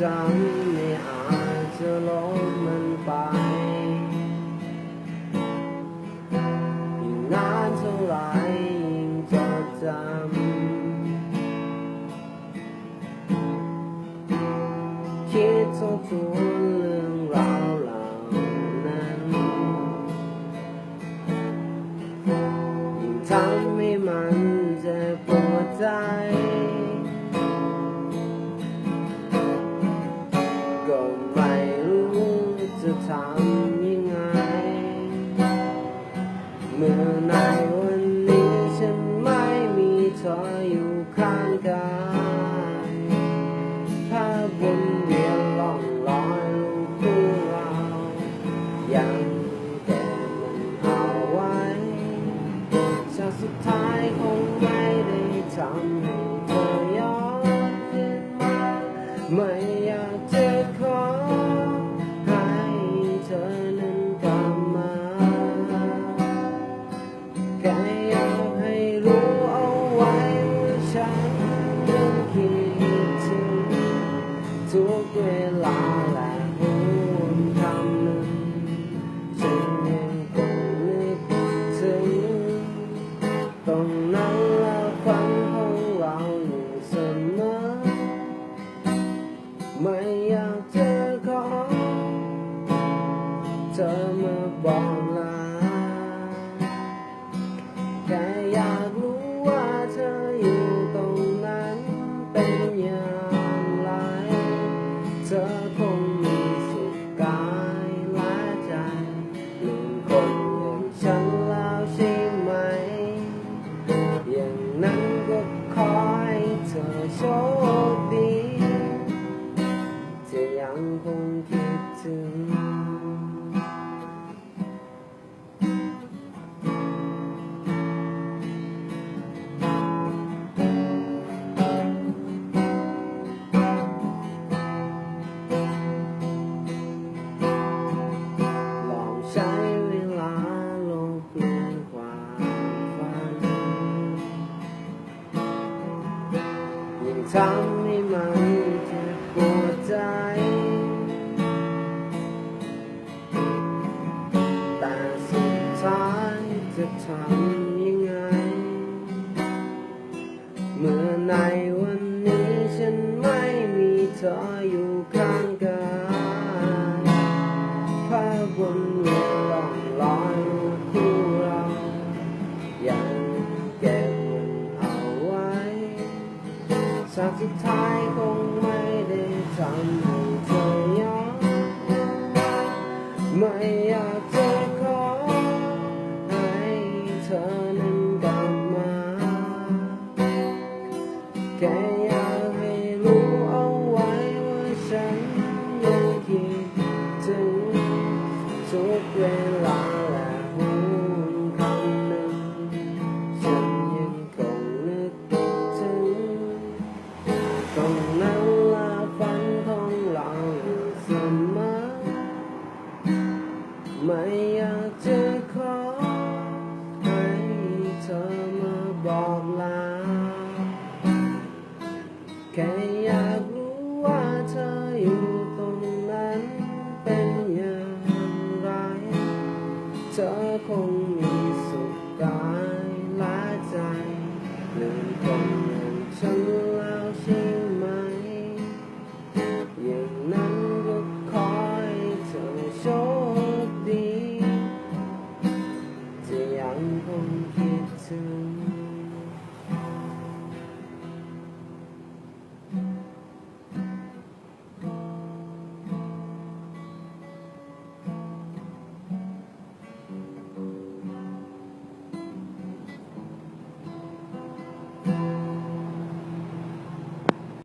จำไม่อาจจะลบมันไปยิ่งนานเท่าไรยิ่งจดจำคิดทบทวนเรื่องราวเหล่านั้นยิ่งทำให้มันเจ็บปวดใจา เธอมาบอกลาแค่อยากรู้ว่าเธออยู่ตรงนั้นเป็นอย่างไร เธอคงมีสุขกายและใจหนึ่งคนอย่างฉันแล้วใช่ไหม อย่างนั้นก็ขอให้เธอโชคดี จะยังคงคิดถึง ทำให้มันเจ็บปวดใจ แต่สุดท้ายจะทำยังไง เมื่อในวันนี้ฉันไม่มีเธออยู่ข้าง อนั้นกลับมาแค่อยากให้รู้เอาไว้ว่าฉันยังคิดถึงทุกเวลาและห่วงคำหนึ่งฉันยังคงนึกถึงตรงนั้นละฝันของเราอยู่เสมอไม่อยากจะขอ เธอมาบอกลา แค่อยากรู้ว่าเธออยู่